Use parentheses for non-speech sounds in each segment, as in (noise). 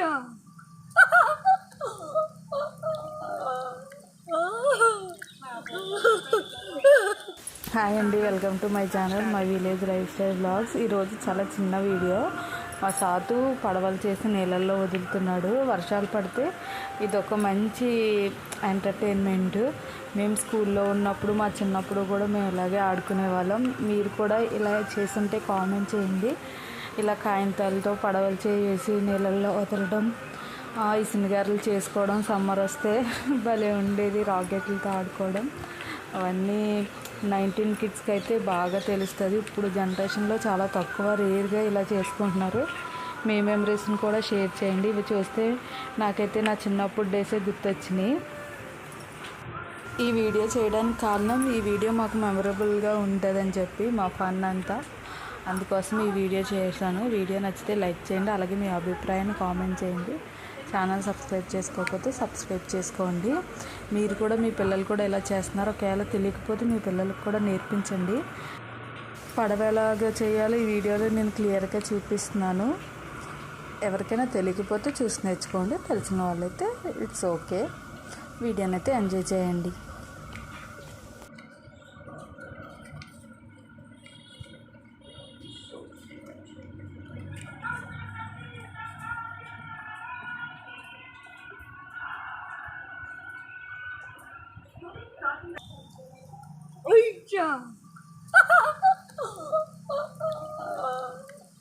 ఉయ్యా hi అండి welcome to my channel my village lifestyle blogs ఈరోజు చాలా చిన్న వీడియో మా సాతు పడవలు చేసి నీళ్ళల్లో వదులుతున్నాడు. వర్షాలు పడితే ఇది ఒక మంచి ఎంటర్టైన్మెంట్ మేము స్కూల్లో ఉన్నప్పుడు మా చిన్నప్పుడు కూడా మేము ఇలాగే ఆడుకునే వాళ్ళం మీరు కూడా ఇలా చేసుంటే కామెంట్ చేయండి. ఇలా కాగితాలతో పడవలు చేసి నీళ్ళల్లో వదలడం ఆ, చేసుకోవడం సమ్మర్ వస్తే (laughs) భలే ఉండేది రాకెట్లతో ఆడుకోవడం. అవన్నీ నైన్టీన్ కిడ్స్కి అయితే బాగా తెలుస్తుంది. ఇప్పుడు జనరేషన్లో చాలా తక్కువ రేర్గా ఇలా చేసుకుంటున్నారు. మీ మెమరీస్ని కూడా షేర్ చేయండి. ఇవి చూస్తే నాకైతే నా చిన్నప్పుడు డేసే గుర్తొచ్చినాయి. ఈ వీడియో చేయడానికి కారణం ఈ వీడియో మాకు మెమరబుల్గా ఉంటుందని చెప్పి మా ఫన్ అంతా. అందుకోసం ఈ వీడియో చేశాను. వీడియో నచ్చితే లైక్ చేయండి అలాగే మీ అభిప్రాయాన్ని కామెంట్ చేయండి. ఛానల్ సబ్స్క్రైబ్ చేసుకోకపోతే సబ్స్క్రైబ్ చేసుకోండి. మీరు కూడా మీ పిల్లలు కూడా ఎలా చేస్తున్నారో ఒకవేళ తెలియకపోతే మీ పిల్లలకు కూడా నేర్పించండి. పడవ ఎలాగా చేయాలో ఈ వీడియోలో నేను క్లియర్గా చూపిస్తున్నాను. ఎవరికైనా తెలియకపోతే చూసి నేర్చుకోండి. తెలిసిన వాళ్ళైతే ఇట్స్ ఓకే. వీడియోనైతే ఎంజాయ్ చేయండి. Uy, jam!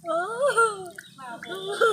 Ah!